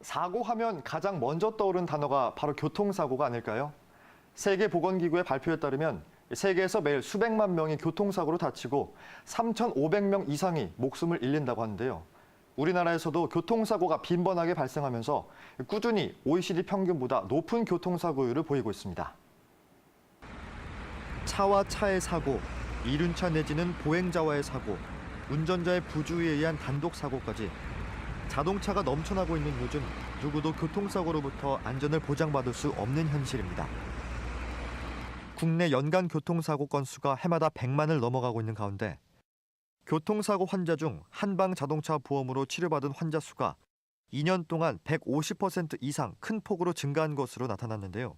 사고하면 가장 먼저 떠오른 단어가 바로 교통사고가 아닐까요? 세계보건기구의 발표에 따르면 세계에서 매일 수백만 명이 교통사고로 다치고 3,500명 이상이 목숨을 잃는다고 하는데요. 우리나라에서도 교통사고가 빈번하게 발생하면서 꾸준히 OECD 평균보다 높은 교통사고율을 보이고 있습니다. 차와 차의 사고, 이륜차 내지는 보행자와의 사고, 운전자의 부주의에 의한 단독 사고까지 자동차가 넘쳐나고 있는 요즘 누구도 교통사고로부터 안전을 보장받을 수 없는 현실입니다. 국내 연간 교통사고 건수가 해마다 100만을 넘어가고 있는 가운데 교통사고 환자 중 한방 자동차 보험으로 치료받은 환자 수가 2년 동안 150% 이상 큰 폭으로 증가한 것으로 나타났는데요.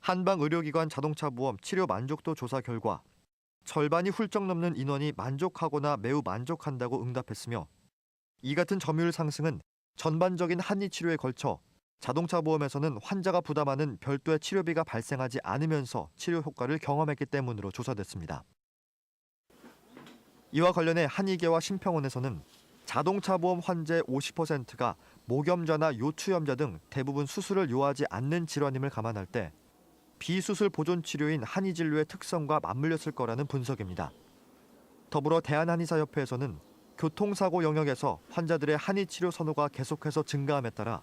한방 의료기관 자동차 보험 치료 만족도 조사 결과 절반이 훌쩍 넘는 인원이 만족하거나 매우 만족한다고 응답했으며 이 같은 점유율 상승은 전반적인 한의 치료에 걸쳐 자동차 보험에서는 환자가 부담하는 별도의 치료비가 발생하지 않으면서 치료 효과를 경험했기 때문으로 조사됐습니다. 이와 관련해 한의계와 심평원에서는 자동차 보험 환자의 50%가 목염자나 요추염자 등 대부분 수술을 요하지 않는 질환임을 감안할 때 비수술 보존 치료인 한의 진료의 특성과 맞물렸을 거라는 분석입니다. 더불어 대한한의사협회에서는 교통사고 영역에서 환자들의 한의 치료 선호가 계속해서 증가함에 따라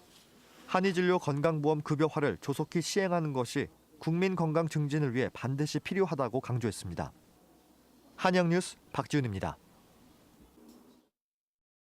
한의 진료 건강보험 급여화를 조속히 시행하는 것이 국민 건강 증진을 위해 반드시 필요하다고 강조했습니다. 한영 뉴스 박지훈입니다.